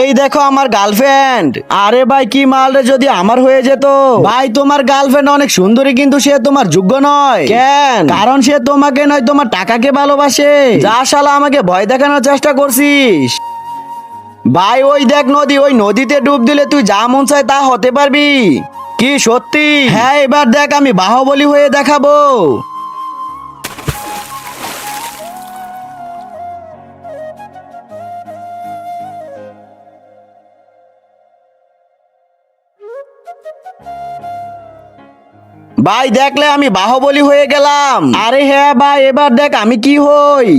এই দেখো আমার গার্লফ্রেন্ড। আরে ভাই, কি মাল রে, যদি আমার হয়ে যেত। ভাই, তোমার গার্লফ্রেন্ড অনেক সুন্দরী, কিন্তু সে তোমার যোগ্য নয়। কেন? কারণ সে তোমাকে নয়, তোমার টাকাকে ভালোবাসে। যা শালা আমাকে ভয় দেখানোর চেষ্টা করছিস। ভাই, ওই দেখ নদী, ওই নদীতে ডুব দিলে তুই যা মন চায় তা হতে পারবি। কি সত্যি? হ্যাঁ এবার দেখ আমি বাহুবলী হয়ে দেখাবো। ভাই দেখলে আমি বাহুবলী হয়ে গেলাম। আরে হ্যাঁ ভাই এবার দেখ আমি কি হই।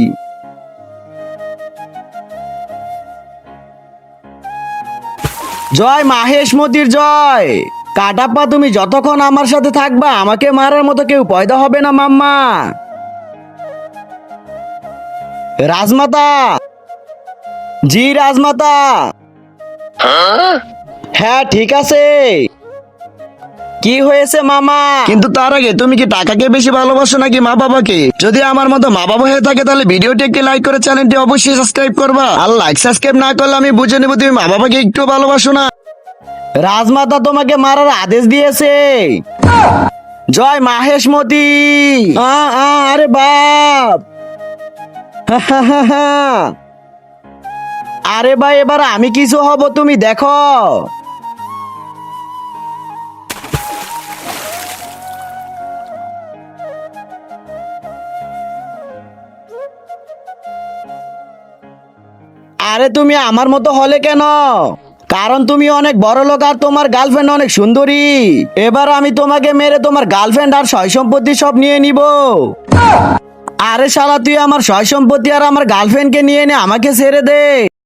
জয় মাহেশ মতির জয়। কাটাপ্পা তুমি যতক্ষণ আমার সাথে থাকবা আমাকে মারার মতো কেউ পয়দা হবে না মাম্মা। রাজমাতা। জি রাজমাতা। হ্যাঁ? ঠিক আছে। কি হয়েছে মামা? কিন্তু তার আগে তুমি কি টাকাকে বেশি ভালোবাসো নাকি মা বাবাকে? যদি আমার মতো মা বাবা হয়ে থাকে তাহলে ভিডিওটি একটি লাইক করে চ্যানেলটি অবশ্যই সাবস্ক্রাইব করবা। আর লাইক সাবস্ক্রাইব না করলে আমি বুঝে নেব তুমি মা বাবাকে একটু ভালোবাসো না। রাজমাতা তোমাকে মারার আদেশ দিয়েছে। জয় মাহেশমতি আ, আ, আরে বাপ। আরে ভাই এবার আমি কিছু হব তুমি দেখো। আরে তুমি আমার মতো হলে কেন? কারণ তুমি অনেক বড় লোক আর তোমার গার্লফ্রেন্ড অনেক সুন্দরী। এবার আমি তোমাকে মেরে তোমার গার্লফ্রেন্ড আর সয় সম্পত্তি সব নিয়ে নিব। আরে শালা, তুই আমার সয় সম্পত্তি আর আমার গার্লফ্রেন্ডকে নিয়ে নে আমাকে ছেড়ে দে।